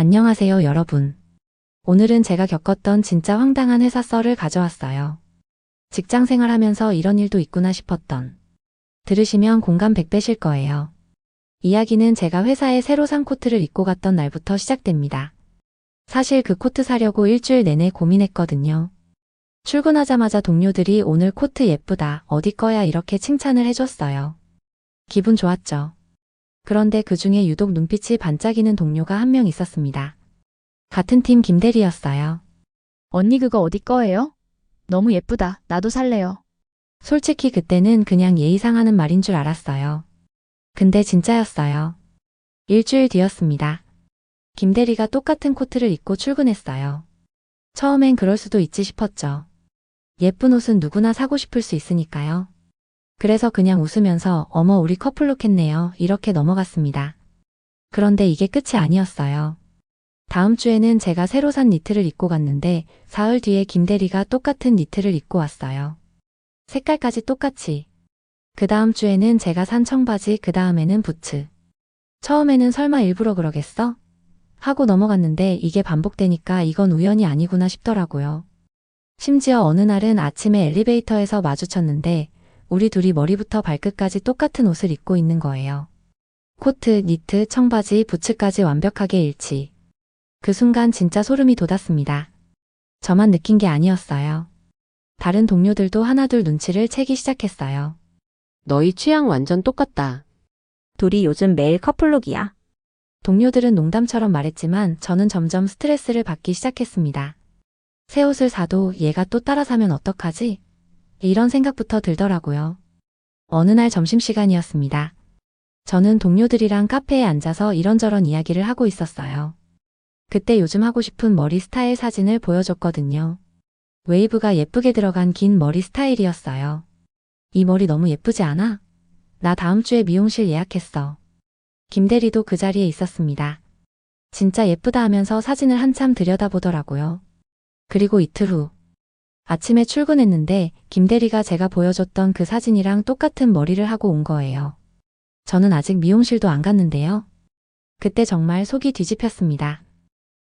안녕하세요, 여러분. 오늘은 제가 겪었던 진짜 황당한 회사 썰을 가져왔어요. 직장 생활하면서 이런 일도 있구나 싶었던. 들으시면 공감 100배실 거예요. 이야기는 제가 회사에 새로 산 코트를 입고 갔던 날부터 시작됩니다. 사실 그 코트 사려고 일주일 내내 고민했거든요. 출근하자마자 동료들이 오늘 코트 예쁘다, 어디 거야 이렇게 칭찬을 해줬어요. 기분 좋았죠. 그런데 그 중에 유독 눈빛이 반짝이는 동료가 한 명 있었습니다. 같은 팀 김대리였어요. 언니 그거 어디 거예요? 너무 예쁘다. 나도 살래요. 솔직히 그때는 그냥 예의상 하는 말인 줄 알았어요. 근데 진짜였어요. 일주일 뒤였습니다. 김대리가 똑같은 코트를 입고 출근했어요. 처음엔 그럴 수도 있지 싶었죠. 예쁜 옷은 누구나 사고 싶을 수 있으니까요. 그래서 그냥 웃으면서 어머 우리 커플룩 했네요. 이렇게 넘어갔습니다. 그런데 이게 끝이 아니었어요. 다음 주에는 제가 새로 산 니트를 입고 갔는데 사흘 뒤에 김대리가 똑같은 니트를 입고 왔어요. 색깔까지 똑같이. 그 다음 주에는 제가 산 청바지, 그 다음에는 부츠. 처음에는 설마 일부러 그러겠어? 하고 넘어갔는데 이게 반복되니까 이건 우연이 아니구나 싶더라고요. 심지어 어느 날은 아침에 엘리베이터에서 마주쳤는데 우리 둘이 머리부터 발끝까지 똑같은 옷을 입고 있는 거예요. 코트, 니트, 청바지, 부츠까지 완벽하게 일치. 그 순간 진짜 소름이 돋았습니다. 저만 느낀 게 아니었어요. 다른 동료들도 하나둘 눈치를 채기 시작했어요. 너희 취향 완전 똑같다. 둘이 요즘 매일 커플룩이야. 동료들은 농담처럼 말했지만 저는 점점 스트레스를 받기 시작했습니다. 새 옷을 사도 얘가 또 따라 사면 어떡하지? 이런 생각부터 들더라고요. 어느 날 점심시간이었습니다. 저는 동료들이랑 카페에 앉아서 이런저런 이야기를 하고 있었어요. 그때 요즘 하고 싶은 머리 스타일 사진을 보여줬거든요. 웨이브가 예쁘게 들어간 긴 머리 스타일이었어요. 이 머리 너무 예쁘지 않아? 나 다음 주에 미용실 예약했어. 김대리도 그 자리에 있었습니다. 진짜 예쁘다 하면서 사진을 한참 들여다보더라고요. 그리고 이틀 후. 아침에 출근했는데 김대리가 제가 보여줬던 그 사진이랑 똑같은 머리를 하고 온 거예요. 저는 아직 미용실도 안 갔는데요. 그때 정말 속이 뒤집혔습니다.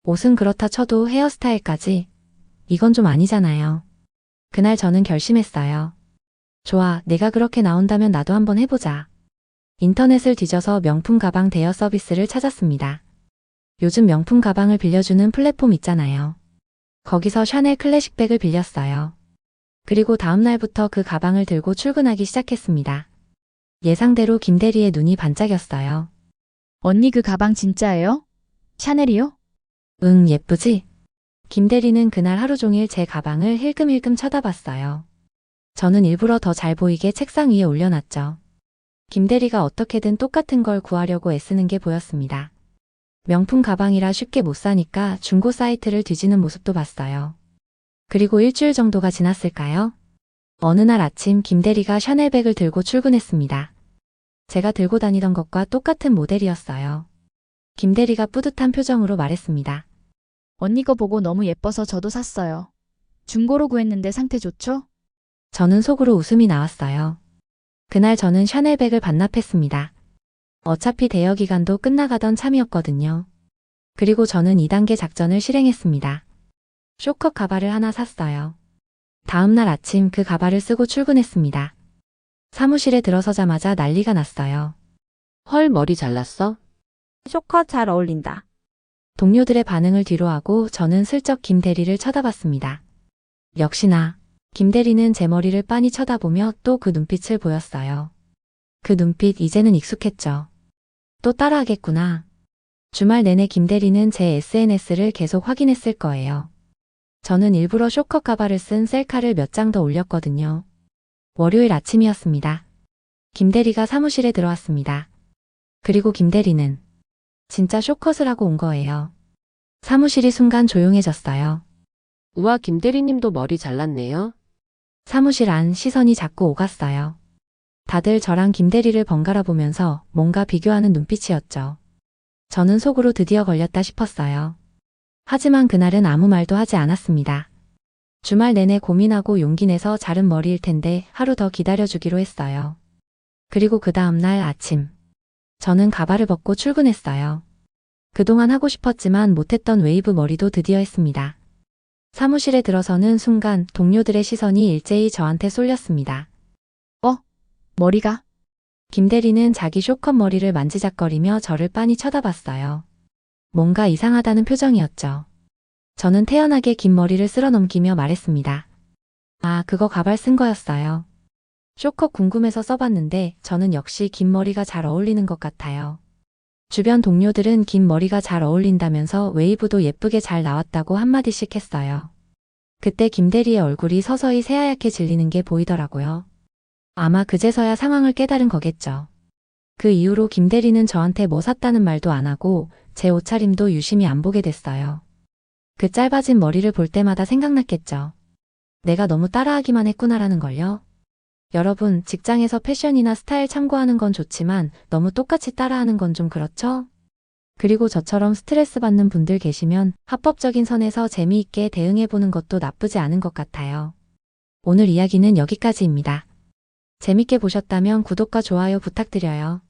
옷은 그렇다 쳐도 헤어스타일까지. 이건 좀 아니잖아요. 그날 저는 결심했어요. 좋아, 내가 그렇게 나온다면 나도 한번 해보자. 인터넷을 뒤져서 명품 가방 대여 서비스를 찾았습니다. 요즘 명품 가방을 빌려주는 플랫폼 있잖아요. 거기서 샤넬 클래식백을 빌렸어요. 그리고 다음 날부터 그 가방을 들고 출근하기 시작했습니다. 예상대로 김대리의 눈이 반짝였어요. 언니 그 가방 진짜예요? 샤넬이요? 응, 예쁘지? 김대리는 그날 하루 종일 제 가방을 힐끔힐끔 쳐다봤어요. 저는 일부러 더 잘 보이게 책상 위에 올려놨죠. 김대리가 어떻게든 똑같은 걸 구하려고 애쓰는 게 보였습니다. 명품 가방이라 쉽게 못 사니까 중고 사이트를 뒤지는 모습도 봤어요. 그리고 일주일 정도가 지났을까요? 어느 날 아침 김 대리가 샤넬백을 들고 출근했습니다. 제가 들고 다니던 것과 똑같은 모델이었어요. 김 대리가 뿌듯한 표정으로 말했습니다. 언니 거 보고 너무 예뻐서 저도 샀어요. 중고로 구했는데 상태 좋죠? 저는 속으로 웃음이 나왔어요. 그날 저는 샤넬백을 반납했습니다. 어차피 대여 기간도 끝나가던 참이었거든요. 그리고 저는 2단계 작전을 실행했습니다. 쇼컷 가발을 하나 샀어요. 다음날 아침 그 가발을 쓰고 출근했습니다. 사무실에 들어서자마자 난리가 났어요. 헐 머리 잘랐어? 쇼컷 잘 어울린다. 동료들의 반응을 뒤로하고 저는 슬쩍 김 대리를 쳐다봤습니다. 역시나 김 대리는 제 머리를 빤히 쳐다보며 또 그 눈빛을 보였어요. 그 눈빛 이제는 익숙했죠. 또 따라하겠구나. 주말 내내 김 대리는 제 SNS를 계속 확인했을 거예요. 저는 일부러 쇼컷 가발을 쓴 셀카를 몇 장 더 올렸거든요. 월요일 아침이었습니다. 김 대리가 사무실에 들어왔습니다. 그리고 김 대리는 진짜 쇼컷을 하고 온 거예요. 사무실이 순간 조용해졌어요. 우와 김대리님도 머리 잘랐네요. 사무실 안 시선이 자꾸 오갔어요. 다들 저랑 김대리를 번갈아 보면서 뭔가 비교하는 눈빛이었죠. 저는 속으로 드디어 걸렸다 싶었어요. 하지만 그날은 아무 말도 하지 않았습니다. 주말 내내 고민하고 용기 내서 자른 머리일 텐데 하루 더 기다려주기로 했어요. 그리고 그 다음날 아침. 저는 가발을 벗고 출근했어요. 그동안 하고 싶었지만 못했던 웨이브 머리도 드디어 했습니다. 사무실에 들어서는 순간 동료들의 시선이 일제히 저한테 쏠렸습니다. 머리가? 김 대리는 자기 쇼컷 머리를 만지작거리며 저를 빤히 쳐다봤어요. 뭔가 이상하다는 표정이었죠. 저는 태연하게 긴 머리를 쓸어 넘기며 말했습니다. 아, 그거 가발 쓴 거였어요. 쇼컷 궁금해서 써봤는데 저는 역시 긴 머리가 잘 어울리는 것 같아요. 주변 동료들은 긴 머리가 잘 어울린다면서 웨이브도 예쁘게 잘 나왔다고 한마디씩 했어요. 그때 김대리의 얼굴이 서서히 새하얗게 질리는 게 보이더라고요. 아마 그제서야 상황을 깨달은 거겠죠. 그 이후로 김 대리는 저한테 뭐 샀다는 말도 안 하고 제 옷차림도 유심히 안 보게 됐어요. 그 짧아진 머리를 볼 때마다 생각났겠죠. 내가 너무 따라하기만 했구나라는 걸요. 여러분, 직장에서 패션이나 스타일 참고하는 건 좋지만 너무 똑같이 따라하는 건 좀 그렇죠? 그리고 저처럼 스트레스 받는 분들 계시면 합법적인 선에서 재미있게 대응해보는 것도 나쁘지 않은 것 같아요. 오늘 이야기는 여기까지입니다. 재밌게 보셨다면 구독과 좋아요 부탁드려요.